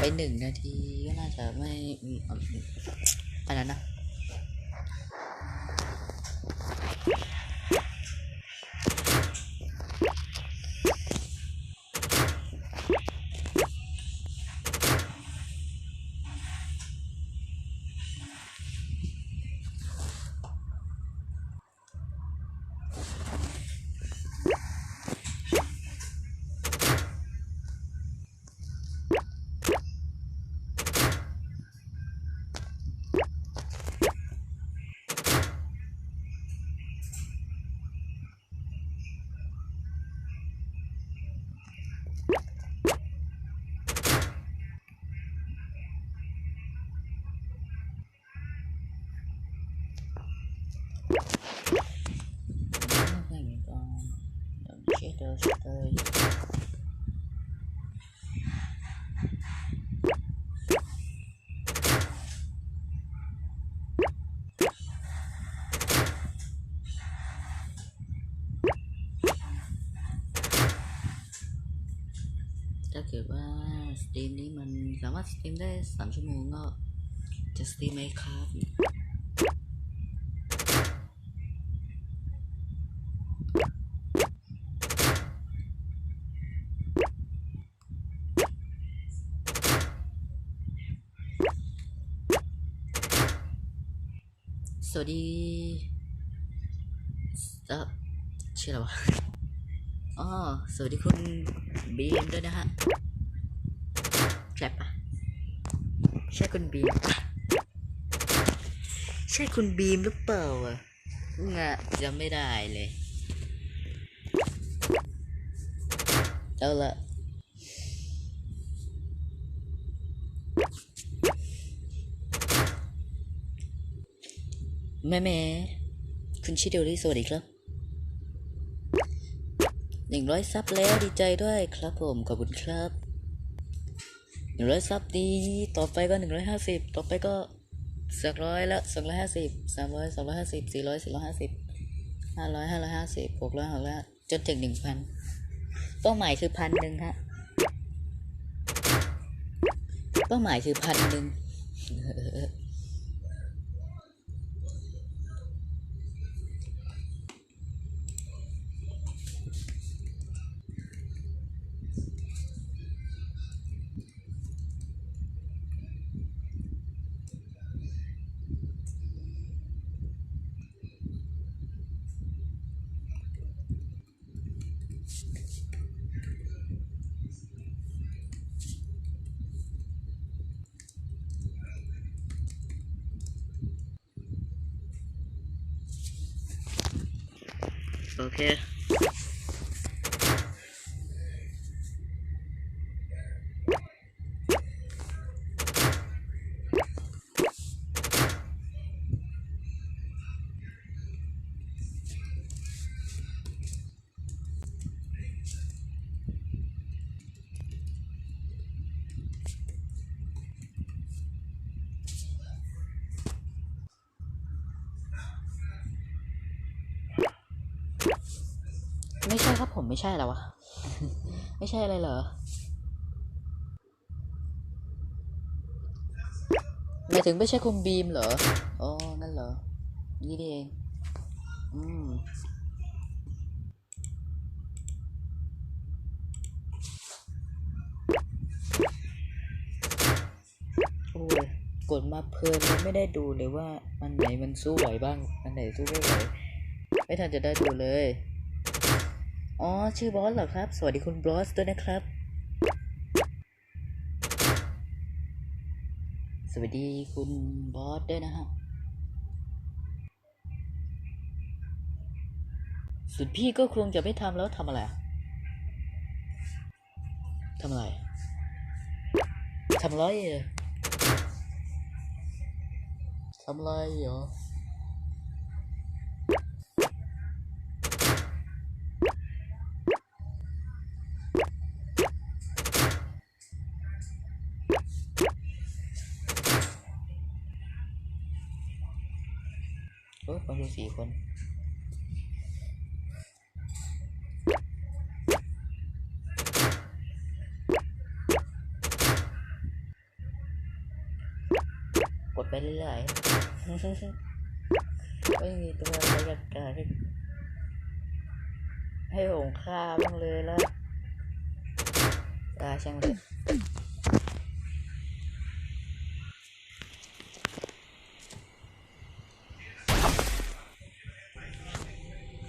ไปหนึ่งนาทีก็น่าจะไม่อืมอันนั้นนะ อย่างนี้ก็ ร์เช็ดเดอร์ถ้าเกิดว่าสตรีมนี้มันสามารถสตรีมได้สามชั่วโมงก็จะสตรีมไหมครับ สวัสดีเออชื่ออะไรวะอ๋อสวัสดีคุณบีมด้วยนะฮะใช่ปะใช่คุณบีมปะใช่คุณบีมหรือเปล่าอะงะจำไม่ได้เลย เอาละ แม่แม่คุณชิโดริสวัสดีครับหนึ่งร้อยซับแล้วดีใจด้วยครับผมขอบคุณครับหนึ่งร้อยซับดีต่อไปก็หนึ่งร้อยห้าสิบต่อไปก็สักร้อยละสองร้อยห้าสิบสามร้อยสองร้อยห้าสิบสี่ร้อยสี่ร้อยห้าสิบห้าร้อยห้าร้อยห้าสิบหกร้อยหกร้อยจนถึงหนึ่งพันเป้าหมายคือพันหนึ่งฮะเป้าหมายคือพันหนึ่ง โไม่ใช่ครับผมไม่ใช่แล้ววะ ไม่ใช่อะไรเหรอ หมายถึงไม่ใช่คุณบีมเหรอ อ๋อ นั่นเหรอ นี่ดีเอง อืมโอ้ยกดมาเพลินเลยไม่ได้ดูเลยว่า อันไหนมันสู้ไหวบ้าง อันไหนสู้ไม่ไหว ไม่ทันจะได้ดูเลย อ๋อ ชื่อบอสเหรอครับ สวัสดีคุณบอสด้วยนะครับ สวัสดีคุณบอสด้วยนะฮะ สุดพี่ก็คงจะไม่ทำแล้วทำอะไรทำอะไรทำอะไรอะทำอะไรเหรอ ก็คือสี่คนกดไปเรื่อยๆไม่มีตัวอะไรกันกันให้ผมฆ่าบ้างเลยแล้วตาช่างเลย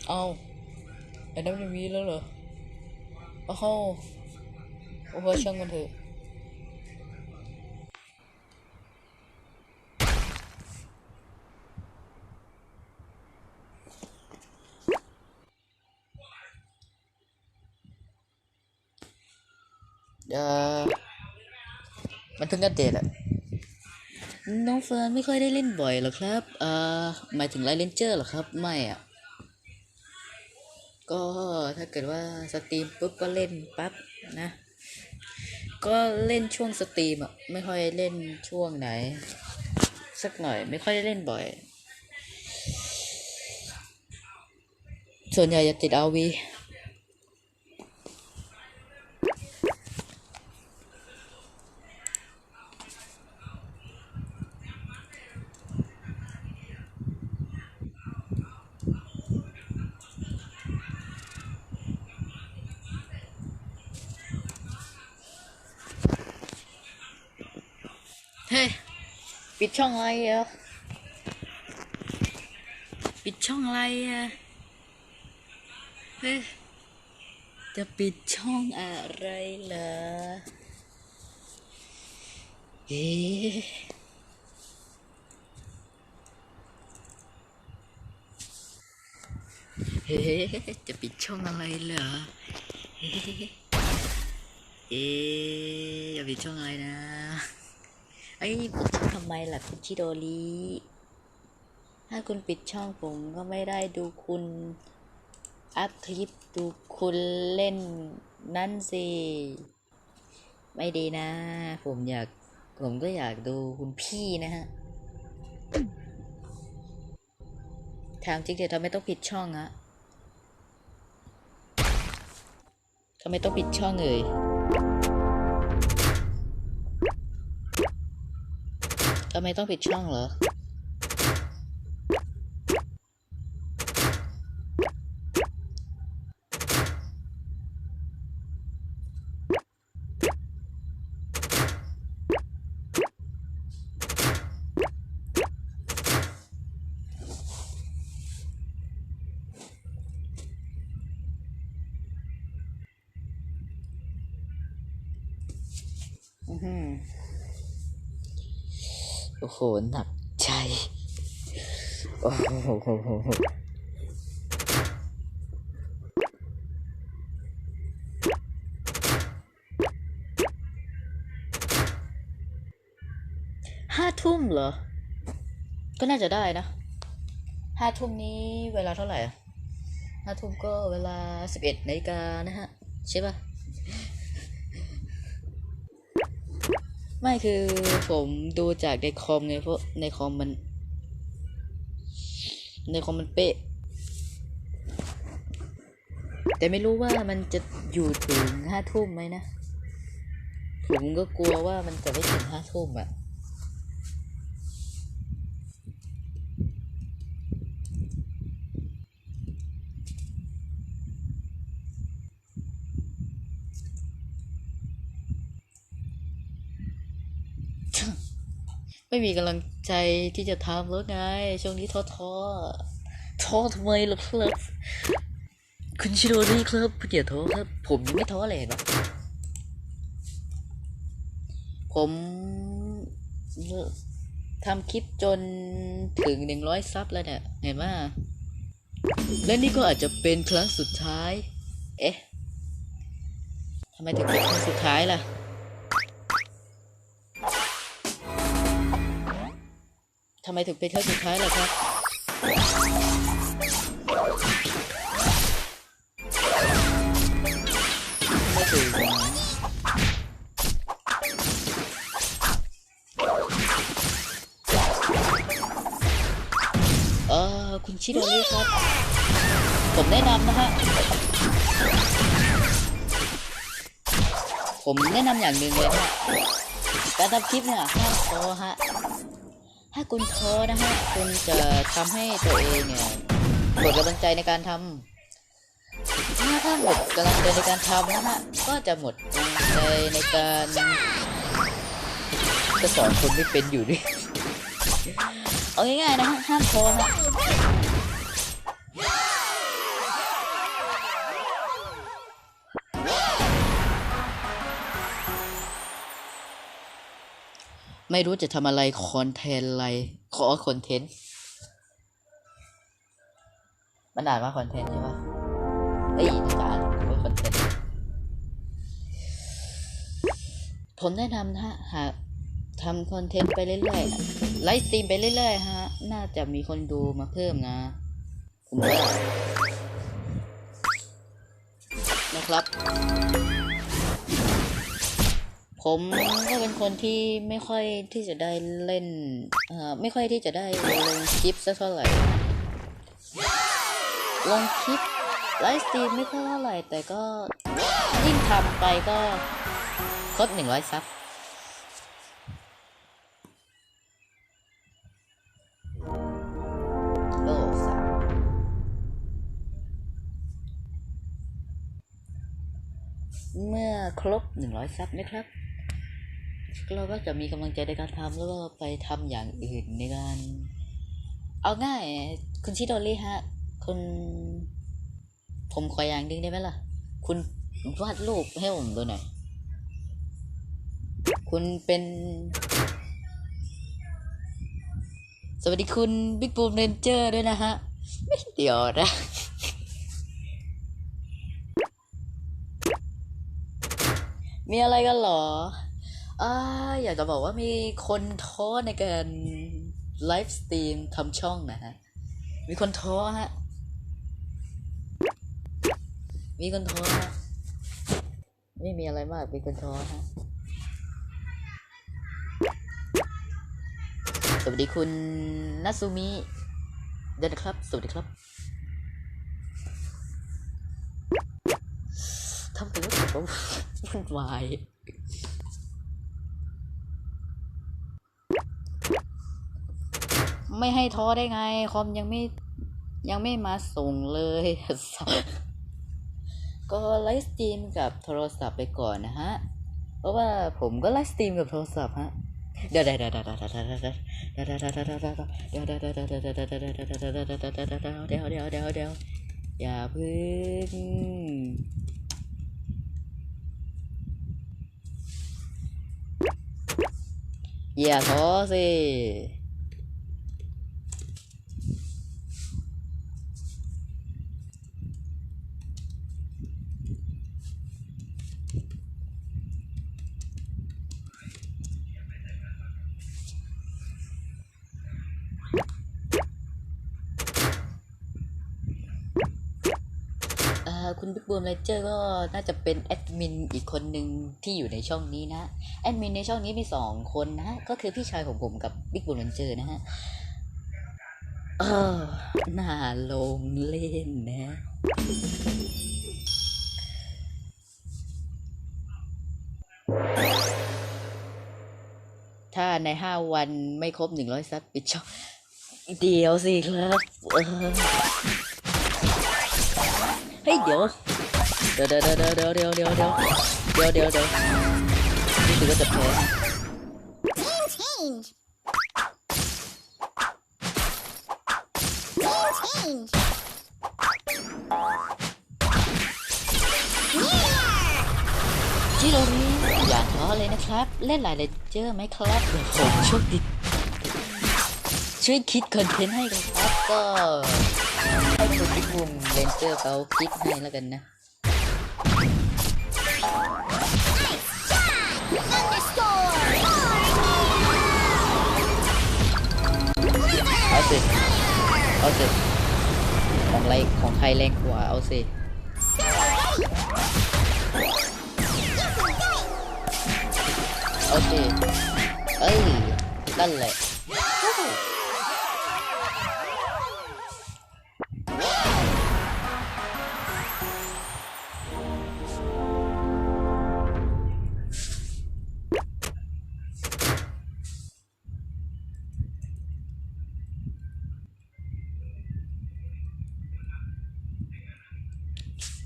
เอาไอ้นั่นไม่มีแล้วเหรอโอ้โหโอ้โหช่างมันเถอะเอ่อมันเพิ่งอัปเดตอะน้องเฟิร์นไม่ค่อยได้เล่นบ่อยหรอครับ เอ่อหมายถึงไลท์เลนเจอร์หรอครับ ไม่อะ ถ้าเกิดว่าสตรีมปุ๊บก็เล่นปั๊บนะ ก็เล่นช่วงสตรีมอะไม่ค่อยเล่นช่วงไหน สักหน่อย ไม่ค่อยได้เล่นบ่อย ส่วนใหญ่จะติดเอาวี ดช่องอะไรอะปิดช่องอะไรอะเฮ้ยจะปิดช่องอะไรเหรอเอ๊เฮ้จะปิดช่องอะไรเหรอเฮ้เอ๊จะปิดช่องอะไรนะ ไอ้ยทำไมล่ะคุณชิโดริถ้าคุณปิดช่องผมก็ไม่ได้ดูคุณอัพคลิปดูคุณเล่นนั่นสิ ไม่ดีนะ ผมอยาก ผมก็อยากดูคุณพี่นะฮะ ถามจริงเดี๋ยวทำไมต้องปิดช่องอะทำไมต้องปิดช่องเอ่ย ทำไมต้องปิดช่องเหรออือหือ โอ้โห หนักใจ โอ้โหห้าทุ่มเหรอ ก็น่าจะได้นะ ห้าทุ่มนี้เวลาเท่าไหร่อะห้าทุ่มก็เวลาสิบเอ็ดนาฬิกานะฮะ ใช่ปะ ไม่คือผมดูจากในคอมไงเพราะในคอมมัน ในคอมมันเป๊ะ แต่ไม่รู้ว่ามันจะอยู่ถึงห้าทุ่มไหมนะ ผมก็กลัวว่ามันจะไม่ถึงห้าทุ่มอะ ไม่มีกำลังใจที่จะทำแล้วไง ช่วงนี้ท้อท้อท้อทำไมล่ะครับ คุณชิโร่นี่ครับคุณอย่าท้อครับ ผมยังไม่ท้อเลยนะผมทำคลิปจนถึงหนึ่งร้อยซับแล้วเนี่ย เห็นไหมและนี่ก็อาจจะเป็นครั้งสุดท้าย เอ๊ะทำไมถึงเป็นครั้งสุดท้ายล่ะำไมถึงเป็นครั้งสุดท้ายล่ะครับ ไม่ถึงเออคุณชิโดริครับ ผมแนะนำนะฮะ ผมแนะนำอย่างหนึ่งเลยฮะการทำคลิปเนี่ยห้ามโอฮะ ถ้าคุณท้อนะฮะคุณจะทำให้ตัวเองเนี่ยหมดกำลังใจในการทำถ้าถ้าหมดกำลังใจในการทำนะฮะก็จะหมดกำลังใจในการจะสอนคนไม่เป็นอยู่ดิเอาง่ายๆนะฮะห้ามท้อฮะ ไม่รู้จะทำอะไรคอนเทนต์อะไร ขอคอนเทนต์ มันอ่านว่าคอนเทนต์ใช่ปะเอ้ยน่าจะอ่านว่าคอนเทนต์ ผมแนะนำนะฮะ หากทำคอนเทนต์ไปเรื่อยๆ ไลฟ์สตรีมไปเรื่อยๆ ฮะ น่าจะมีคนดูมาเพิ่มนะ ผมว่านะครับ ผมก็เป็นคนที่ไม่ค่อยที่จะได้เล่นเอ่อไม่ค่อยที่จะได้ลงคลิปสักเท่าไหร่ ลงคลิปไลฟ์สตรีมไม่ค่อยเท่าไหร่ แต่ก็ยิ่งทำไปก็ครบหนึ่งร้อยซับเมื่อครบหนึ่งร้อยซับนะครับ เราก็จะมีกำลังใจในการทำแล้วก็ไปทำอย่างอื่นในการ เอาง่าย คุณชิโดริฮะ คุณ ผมขออย่างหนึงได้ไหมล่ะ คุณวาดรูปให้ผมดูหน่อย คุณเป็น สวัสดีคุณบิ๊กบูมเรนเจอร์ด้วยนะฮะ ไม่เดี๋ยวนะมีอะไรกันหรอ อ่าอยากจะบอกว่ามีคนท้อในการไลฟ์สตรีมทำช่องนะฮะ มีคนท้อฮะ มีคนท้อฮะ ไม่มีอะไรมาก มีคนท้อฮะ สวัสดีคุณนัซูมิเดินนะครับ สวัสดีครับทำไปแล้วผมวุ่นวาย ไม่ให้ท้อได้ไง คอมยังไม่ยังไม่มาส่งเลย ก็ไลฟ์สตรีมกับโทรศัพท์ไปก่อนนะฮะ เพราะว่าผมก็ไลฟ์สตรีมกับโทรศัพท์ฮะเดี๋ยวเดี๋ยวเดี๋ยวเดี๋ยวเดี๋ยวเดี๋ยวเดี๋ยวเดี๋ยวเดี๋ยวเดี๋ยวเดี๋ย คุณบิ๊กบูมเลเจอร์ก็น่าจะเป็นแอดมินอีกคนหนึ่งที่อยู่ในช่องนี้นะแอดมินในช่องนี้มีสองคนนะ ก็คือพี่ชายของผมกับบิ๊กบูมเลเจอร์นะฮะเออน่าลงเล่นนะถ้าในห้าวันไม่ครบหนึ่งร้อยซับปิดช่องเดี๋ยวสิครับเออเฮ้ยเดี๋ยวเดี๋ยวเดี๋ยวเดี๋ยวเดี๋ยวเดี๋ยวเดี๋ยวเดี๋ยวเดี๋ยวเดี๋ยวเดี๋ยวนี่คือว่าจะแพ้ Game change. Game change. Yeah! จิโรมิอย่าท้อเลยนะครับ เล่นหลายเลนเจอร์ไหมครับเดี๋ยวผมช่วยดิช่วยคิดคอนเทนต์ให้กันครับก็ ให้คุณบิ๊กบูมเลนเจอร์เขาคิดให้แล้วกันนะเอาสิ เอาสิ ของอะไรของใครแรงกว่าเอาสิเอาสิเอ้ยนั่นแหละ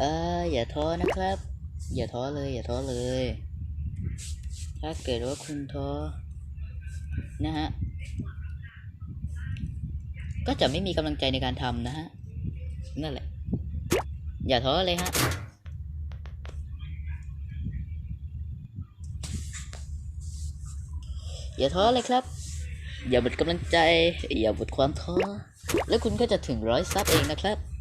อออย่าท้อนะครับ อย่าท้อเลย อย่าท้อเลย ถ้าเกิดว่าคุณท้อนะฮะ ก็จะไม่มีกำลังใจในการทำนะฮะ นั่นแหละ อย่าท้อเลยฮะ อย่าท้อเลยครับ อย่าหมดกำลังใจ อย่าหมดความท้อ แล้วคุณก็จะถึงร้อยซับเองนะครับ